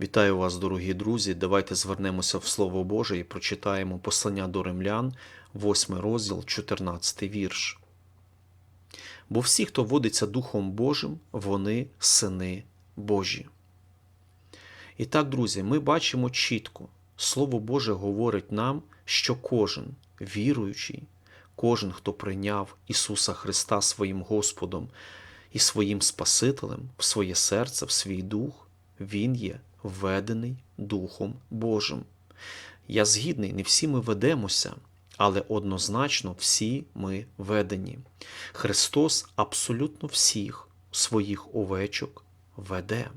Вітаю вас, дорогі друзі. Давайте звернемося в Слово Боже і прочитаємо послання до римлян, 8 розділ, 14 вірш. Бо всі, хто водиться Духом Божим, вони сини Божі. І так, друзі, ми бачимо чітко, Слово Боже говорить нам, що кожен віруючий, кожен, хто прийняв Ісуса Христа своїм Господом і своїм Спасителем в своє серце, в свій дух, Він є введений Духом Божим. Я згідний, не всі ми ведемося, але однозначно всі ми ведені. Христос абсолютно всіх своїх овечок веде.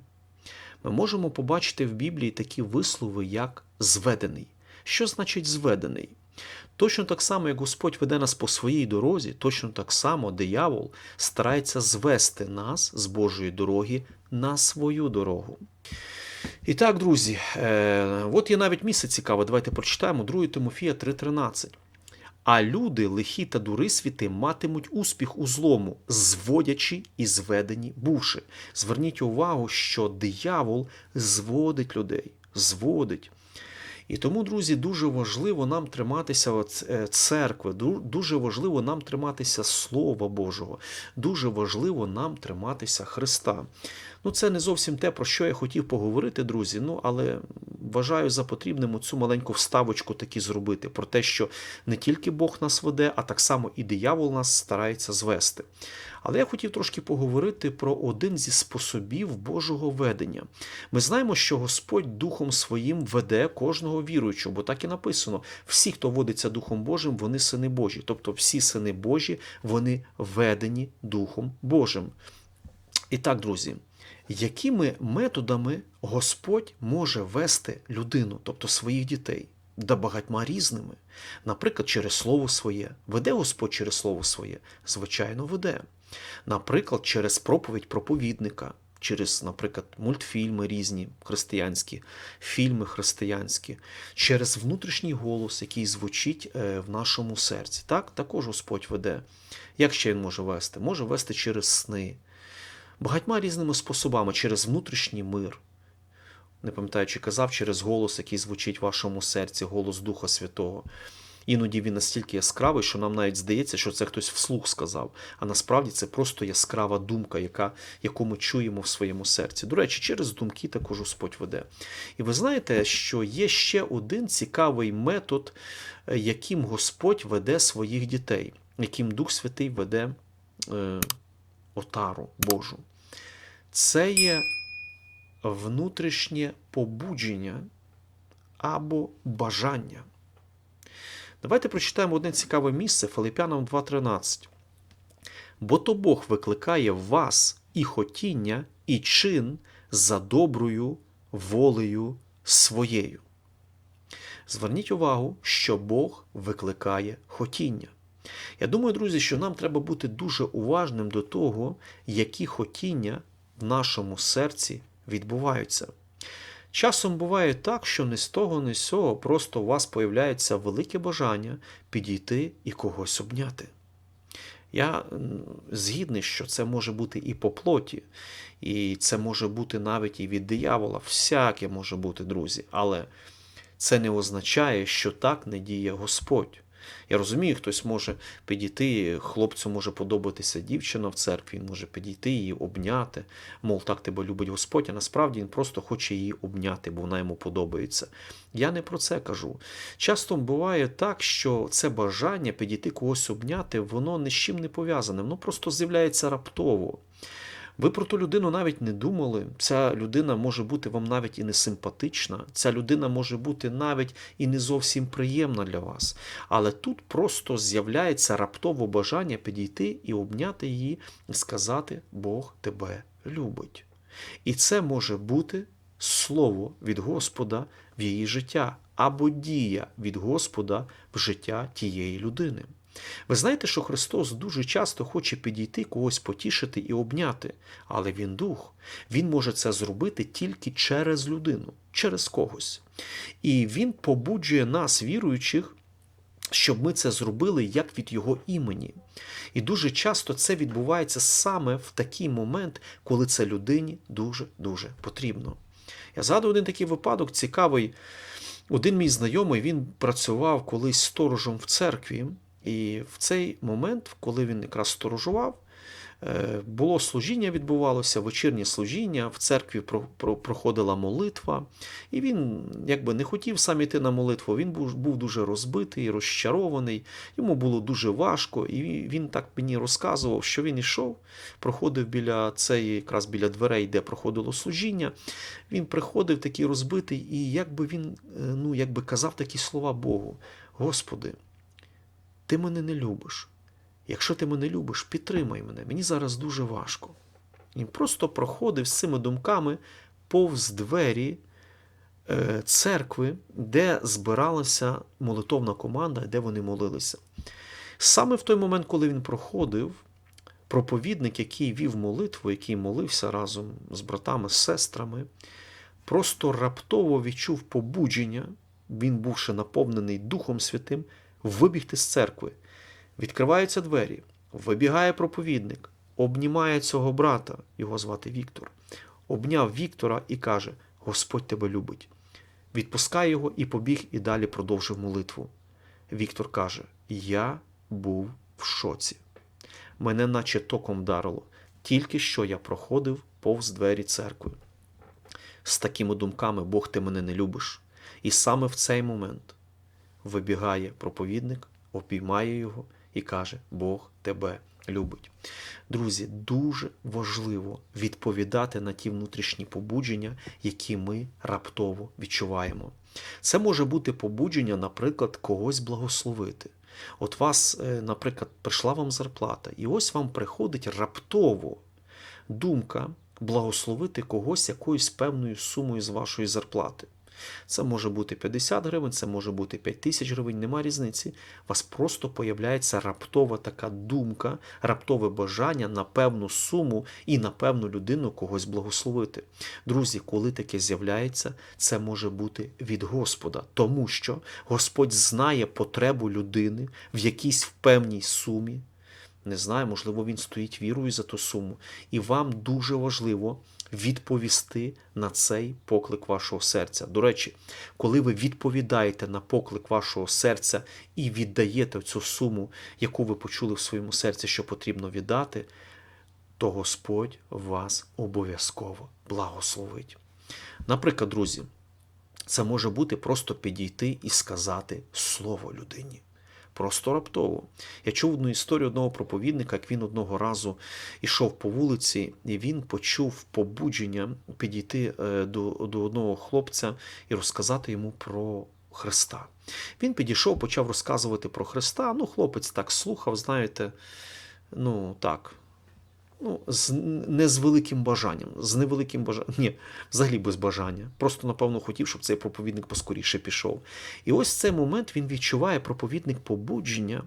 Ми можемо побачити в Біблії такі вислови, як зведений. Що значить зведений? Точно так само, як Господь веде нас по своїй дорозі, точно так само диявол старається звести нас з Божої дороги на свою дорогу. І так, друзі, е, от є навіть місце цікаве. Давайте прочитаємо 2 Тимофія 3:13. А люди, лихі та дурисвіти, матимуть успіх у злому, зводячи і зведені бувши. Зверніть увагу, що диявол зводить людей, зводить. І тому, друзі, дуже важливо нам триматися е, церкви, дуже важливо нам триматися Слова Божого, дуже важливо нам триматися Христа. Ну, це не зовсім те, про що я хотів поговорити, друзі. Ну, але вважаю за потрібним цю маленьку вставочку таки зробити про те, що не тільки Бог нас веде, а так само і диявол нас старається звести. Але я хотів трошки поговорити про один зі способів Божого ведення. Ми знаємо, що Господь Духом Своїм веде кожного віруючого, бо так і написано: всі, хто водиться Духом Божим, вони сини Божі. Тобто всі сини Божі, вони ведені Духом Божим. І так, друзі, якими методами Господь може вести людину, тобто своїх дітей? Да багатьма різними. Наприклад, через слово своє. Веде Господь через слово своє? Звичайно, веде. Наприклад, через проповідь проповідника, через, наприклад, мультфільми різні християнські, фільми християнські, через внутрішній голос, який звучить е, в нашому серці. Так, також Господь веде. Як ще він може вести? Може вести через сни, багатьма різними способами, через внутрішній мир. Не пам'ятаю, чи казав через голос, який звучить в вашому серці, голос Духа Святого. Іноді він настільки яскравий, що нам навіть здається, що це хтось вслух сказав. А насправді це просто яскрава думка, яка, яку ми чуємо в своєму серці. До речі, через думки також Господь веде. І ви знаєте, що є ще один цікавий метод, е, яким Господь веде своїх дітей, яким Дух Святий веде е, отару Божу. Це є внутрішнє побудження або бажання. Давайте прочитаємо одне цікаве місце Филипянам 2.13. Бо то Бог викликає в вас і хотіння, і чин за доброю волею своєю. Зверніть увагу, що Бог викликає хотіння. Я думаю, друзі, що нам треба бути дуже уважним до того, які хотіння в нашому серці відбуваються. Часом буває так, що не з того, не з цього просто у вас появляється велике бажання підійти і когось обняти. Я згідний, що це може бути і по плоті, і це може бути навіть і від диявола. Всяке може бути, друзі. Але це не означає, що так не діє Господь. Я розумію, хтось може підійти, хлопцю може подобатися дівчина в церкві, він може підійти її обняти, мов так тебе любить Господь, а насправді він просто хоче її обняти, бо вона йому подобається. Я не про це кажу. Часто буває так, що це бажання підійти когось обняти, воно ні з чим не пов'язане, воно просто з'являється раптово. Ви про ту людину навіть не думали. Ця людина може бути вам навіть і не симпатична, ця людина може бути навіть і не зовсім приємна для вас. Але тут просто з'являється раптово бажання підійти і обняти її і сказати Бог тебе любить. І це може бути слово від Господа в її життя або дія від Господа в життя тієї людини. Ви знаєте, що Христос дуже часто хоче підійти когось потішити і обняти, але Він дух. Він може це зробити тільки через людину, через когось. І Він побуджує нас, віруючих, щоб ми це зробили як від Його імені. І дуже часто це відбувається саме в такий момент, коли це людині дуже-дуже потрібно. Я згадую один такий випадок цікавий. Один мій знайомий він працював колись сторожем в церкві, і в цей момент, коли він якраз сторожував, е, було служіння, відбувалося, вечірнє служіння, в церкві про- про- проходила молитва, і він якби не хотів сам іти на молитву. Він був, дуже розбитий, розчарований, йому було дуже важко, і він так мені розказував, що він ішов, проходив біля цієї, якраз біля дверей, де проходило служіння. Він приходив такий розбитий, і якби він е, ну, якби казав такі слова Богу: Господи, ти мене не любиш. Якщо ти мене любиш, підтримай мене. Мені зараз дуже важко. Він просто проходив з цими думками повз двері е, церкви, де збиралася молитовна команда, де вони молилися. Саме в той момент, коли він проходив, проповідник, який вів молитву, який молився разом з братами, з сестрами, просто раптово відчув побудження, він бувши наповнений Духом Святим, вибігти з церкви. Відкриваються двері, вибігає проповідник, обнімає цього брата, його звати Віктор, обняв Віктора і каже: Господь тебе любить. Відпускає його і побіг і далі продовжив молитву. Віктор каже: Я був в шоці. Мене наче током вдарило, тільки що я проходив повз двері церкви. З такими думками Бог ти мене не любиш. І саме в цей момент вибігає проповідник, обіймає його і каже: Бог тебе любить. Друзі, дуже важливо відповідати на ті внутрішні побудження, які ми раптово відчуваємо. Це може бути побудження, наприклад, когось благословити. От вас, е, наприклад, прийшла вам зарплата, і ось вам приходить раптово думка благословити когось якоюсь певною сумою з вашої зарплати. Це може бути 50 гривень, це може бути 5 тисяч гривень, нема різниці. У вас просто появляється раптова така думка, раптове бажання на певну суму і на певну людину когось благословити. Друзі, коли таке з'являється, це може бути від Господа, тому що Господь знає потребу людини в якійсь в певній сумі. Не знаю, можливо, він стоїть вірою за ту суму. І вам дуже важливо відповісти на цей поклик вашого серця. До речі, коли ви відповідаєте на поклик вашого серця і віддаєте цю суму, яку ви почули в своєму серці, що потрібно віддати, то Господь вас обов'язково благословить. Наприклад, друзі, це може бути просто підійти і сказати слово людині. Просто раптово. Я чув одну історію одного проповідника, як він одного разу йшов по вулиці, і він почув побудження підійти е, до, до одного хлопця і розказати йому про Христа. Він підійшов, почав розказувати про Христа. Ну, хлопець так слухав, знаєте, ну так. Ну, з, не з великим бажанням, з невеликим бажанням, ні, взагалі без бажання. Просто, напевно, хотів, щоб цей проповідник поскоріше пішов. І ось в цей момент він відчуває проповідник побудження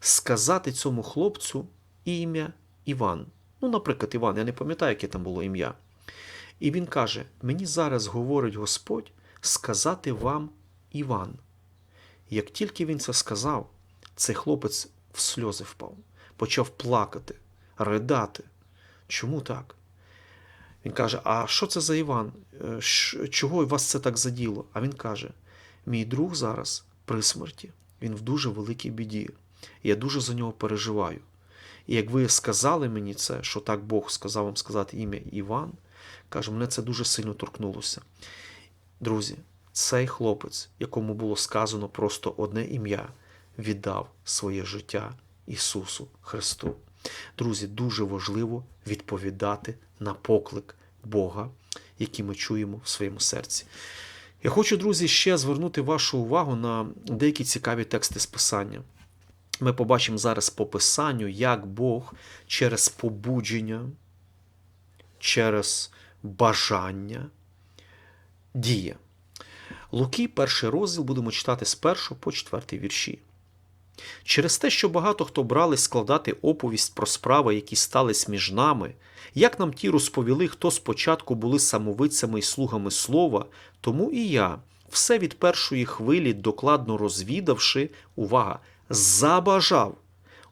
сказати цьому хлопцю ім'я Іван. Ну, наприклад, Іван, я не пам'ятаю, яке там було ім'я. І він каже: Мені зараз говорить Господь сказати вам Іван. Як тільки він це сказав, цей хлопець в сльози впав, почав плакати, ридати. Чому так? Він каже: А що це за Іван? Е, Чого вас це так заділо? А він каже: Мій друг зараз при смерті, він в дуже великій біді. Я дуже за нього переживаю. І як ви сказали мені це, що так Бог сказав вам сказати ім'я Іван, каже, мене це дуже сильно торкнулося. Друзі, цей хлопець, якому було сказано просто одне ім'я, віддав своє життя Ісусу Христу. Друзі, дуже важливо відповідати на поклик Бога, який ми чуємо в своєму серці. Я хочу, друзі, ще звернути вашу увагу на деякі цікаві тексти з Писання. Ми побачимо зараз по Писанню, як Бог через побудження, через бажання діє. Луки, перший розділ, будемо читати з 1 по 4 вірші. Через те, що багато хто брали складати оповість про справи, які стались між нами, як нам ті розповіли, хто спочатку були самовидцями і слугами слова, тому і я, все від першої хвилі, докладно розвідавши, увага, забажав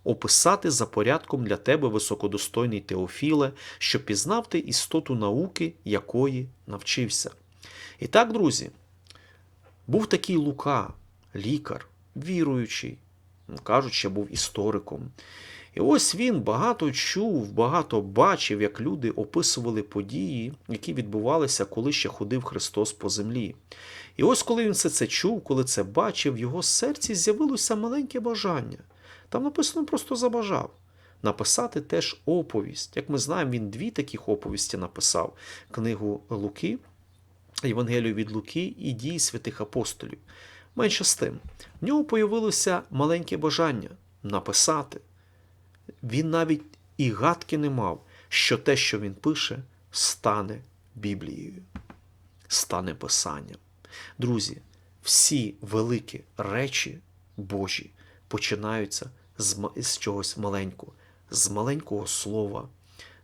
описати за порядком для тебе високодостойний Теофіле, що пізнав ти істоту науки, якої навчився. І так, друзі, був такий Лука, лікар, віруючий, кажуть, ще був істориком. І ось він багато чув, багато бачив, як люди описували події, які відбувалися, коли ще ходив Христос по землі. І ось коли він все це чув, коли це бачив, в його серці з'явилося маленьке бажання. Там написано просто забажав. Написати теж оповість. Як ми знаємо, він дві таких оповісті написав: книгу Луки, Євангелію від Луки і дії святих апостолів. Менше з тим, в нього появилося маленьке бажання написати. Він навіть і гадки не мав, що те, що він пише, стане Біблією, стане Писанням. Друзі, всі великі речі Божі починаються з, з чогось маленького, з маленького слова,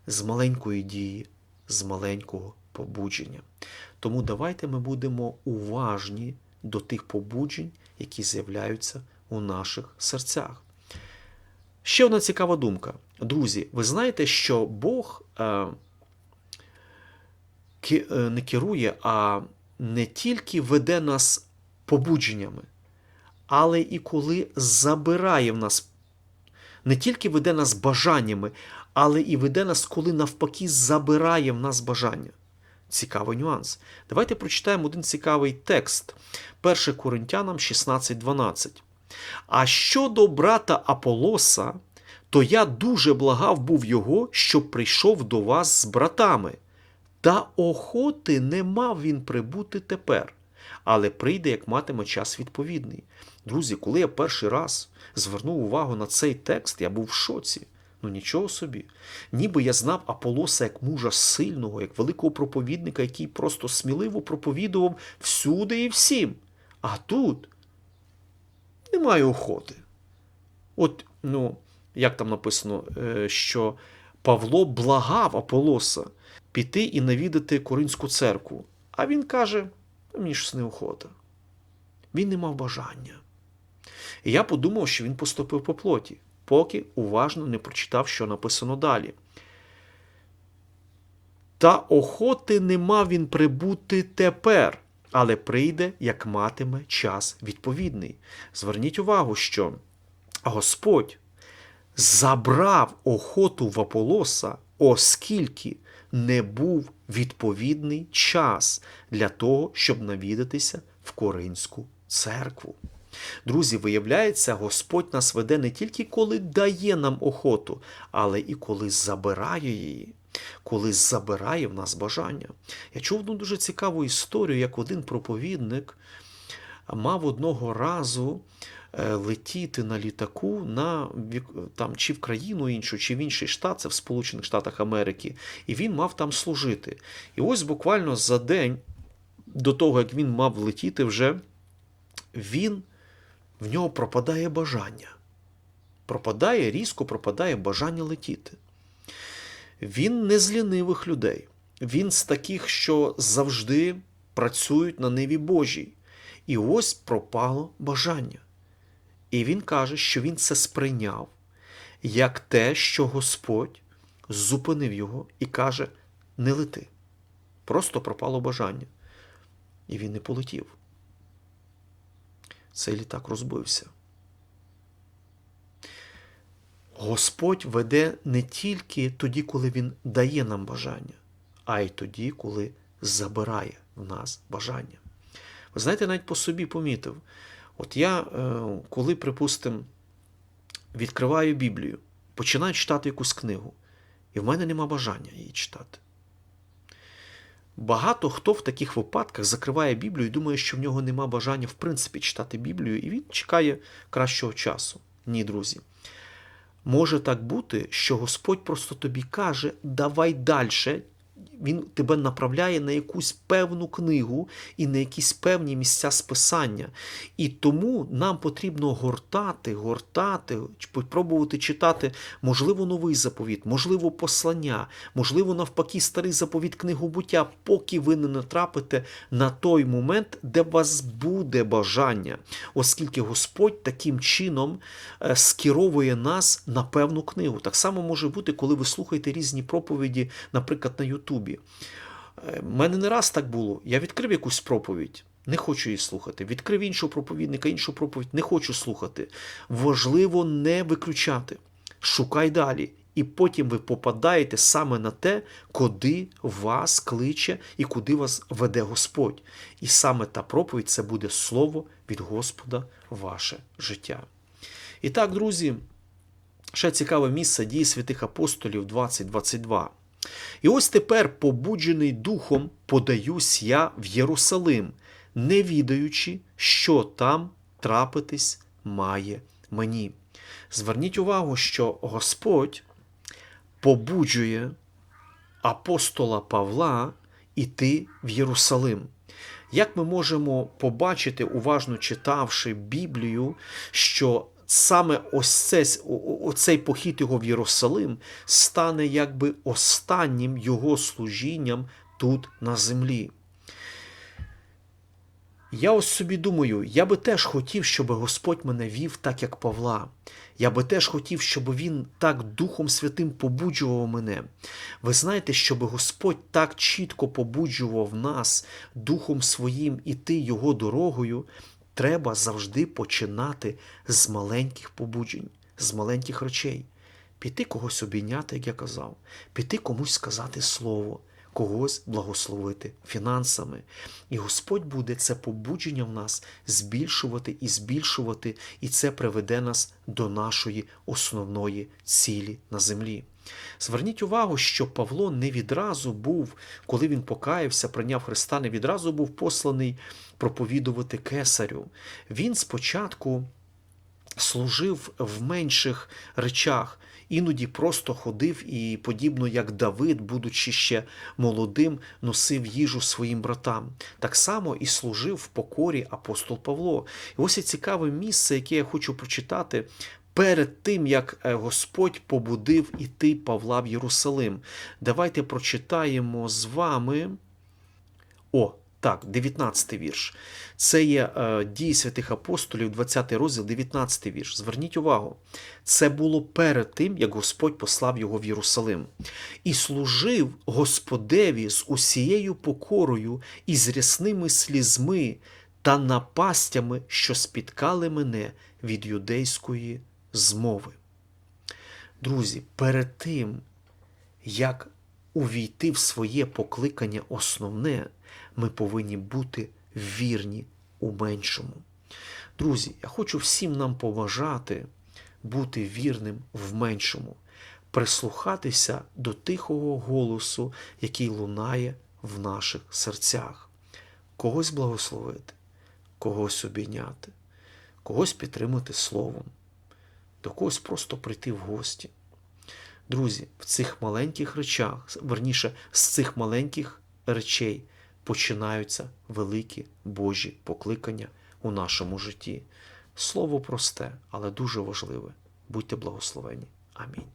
з маленької дії, з маленького побудження. Тому давайте ми будемо уважні до тих побуджень, які з'являються у наших серцях. Ще одна цікава думка. Друзі, ви знаєте, що Бог е, е, не керує, а не тільки веде нас побудженнями, але і коли забирає в нас, не тільки веде нас бажаннями, але і веде нас, коли навпаки забирає в нас бажання. Цікавий нюанс. Давайте прочитаємо один цікавий текст. 1 Коринтянам 16.12. А щодо брата Аполоса, то я дуже благав був його, щоб прийшов до вас з братами. Та охоти не мав він прибути тепер, але прийде, як матиме час відповідний. Друзі, коли я перший раз звернув увагу на цей текст, я був в шоці. Ну нічого собі. Ніби я знав Аполоса як мужа сильного, як великого проповідника, який просто сміливо проповідував всюди і всім. А тут немає охоти. От, ну, як там написано, е, що Павло благав Аполоса піти і навідати Коринську церкву. А він каже: мені ж неохота. Він не мав бажання. І я подумав, що він поступив по плоті, поки уважно не прочитав, що написано далі. Та охоти не мав він прибути тепер, але прийде, як матиме час відповідний. Зверніть увагу, що Господь забрав охоту в Аполоса, оскільки не був відповідний час для того, щоб навідатися в Коринську церкву. Друзі, виявляється, Господь нас веде не тільки коли дає нам охоту, але і коли забирає її, коли забирає в нас бажання. Я чув одну дуже цікаву історію, як один проповідник мав одного разу е, летіти на літаку на там, чи в країну іншу, чи в інший штат, це в Сполучених Штатах Америки, і він мав там служити. І ось буквально за день до того, як він мав летіти вже, він в нього пропадає бажання. Пропадає, різко пропадає бажання летіти. Він не з лінивих людей. Він з таких, що завжди працюють на ниві Божій. І ось пропало бажання. І він каже, що він це сприйняв як те, що Господь зупинив його і каже: не лети. Просто пропало бажання. І він не полетів. Цей літак розбився. Господь веде не тільки тоді, коли Він дає нам бажання, а й тоді, коли забирає в нас бажання. Ви знаєте, навіть по собі помітив. От я, е, коли, припустимо, відкриваю Біблію, починаю читати якусь книгу, і в мене нема бажання її читати. Багато хто в таких випадках закриває Біблію і думає, що в нього нема бажання в принципі читати Біблію, і він чекає кращого часу. Ні, друзі. Може так бути, що Господь просто тобі каже, давай далі. Він тебе направляє на якусь певну книгу і на якісь певні місця списання. І тому нам потрібно гортати, гортати, пробувати читати, можливо, новий заповіт, можливо, послання, можливо, навпаки, старий заповіт книгу буття, поки ви не натрапите на той момент, де у вас буде бажання, оскільки Господь таким чином е, скеровує нас на певну книгу. Так само може бути, коли ви слухаєте різні проповіді, наприклад, на Ютубі. Е, в мене не раз так було. Я відкрив якусь проповідь, не хочу її слухати. Відкрив іншого проповідника, іншу проповідь, не хочу слухати. Важливо не виключати. Шукай далі. І потім ви попадаєте саме на те, куди вас кличе і куди вас веде Господь. І саме та проповідь це буде слово від Господа ваше життя. І так, друзі, ще цікаве місце дії святих апостолів 20.22. І ось тепер, побуджений духом, подаюсь я в Єрусалим, не відаючи, що там трапитись має мені. Зверніть увагу, що Господь побуджує апостола Павла іти в Єрусалим. Як ми можемо побачити, уважно читавши Біблію, що саме ось це, оцей похід його в Єрусалим стане якби останнім його служінням тут на землі. Я ось собі думаю, я би теж хотів, щоб Господь мене вів так, як Павла. Я би теж хотів, щоб Він так Духом Святим побуджував мене. Ви знаєте, щоб Господь так чітко побуджував нас Духом Своїм іти Його дорогою, треба завжди починати з маленьких побуджень, з маленьких речей. Піти когось обійняти, як я казав, піти комусь сказати слово когось благословити фінансами. І Господь буде це побудження в нас збільшувати і збільшувати, і це приведе нас до нашої основної цілі на землі. Зверніть увагу, що Павло не відразу був, коли він покаявся, прийняв Христа, не відразу був посланий проповідувати кесарю. Він спочатку служив в менших речах, іноді просто ходив і, подібно як Давид, будучи ще молодим, носив їжу своїм братам. Так само і служив в покорі апостол Павло. І ось є цікаве місце, яке я хочу прочитати. Перед тим, як е, Господь побудив іти Павла в Єрусалим. Давайте прочитаємо з вами. О, так, 19 вірш. Це є е, дії святих апостолів, 20 розділ, 19 вірш. Зверніть увагу, це було перед тим, як Господь послав його в Єрусалим. І служив Господеві з усією покорою і з рясними слізьми та напастями, що спіткали мене від юдейської змови. Друзі, перед тим, як увійти в своє покликання основне, ми повинні бути вірні у меншому. Друзі, я хочу всім нам поважати, бути вірним в меншому, прислухатися до тихого голосу, який лунає в наших серцях, когось благословити, когось обійняти, когось підтримати словом, до когось просто прийти в гості. Друзі, в цих маленьких речах, верніше, з цих маленьких речей починаються великі Божі покликання у нашому житті. Слово просте, але дуже важливе. Будьте благословені. Амінь.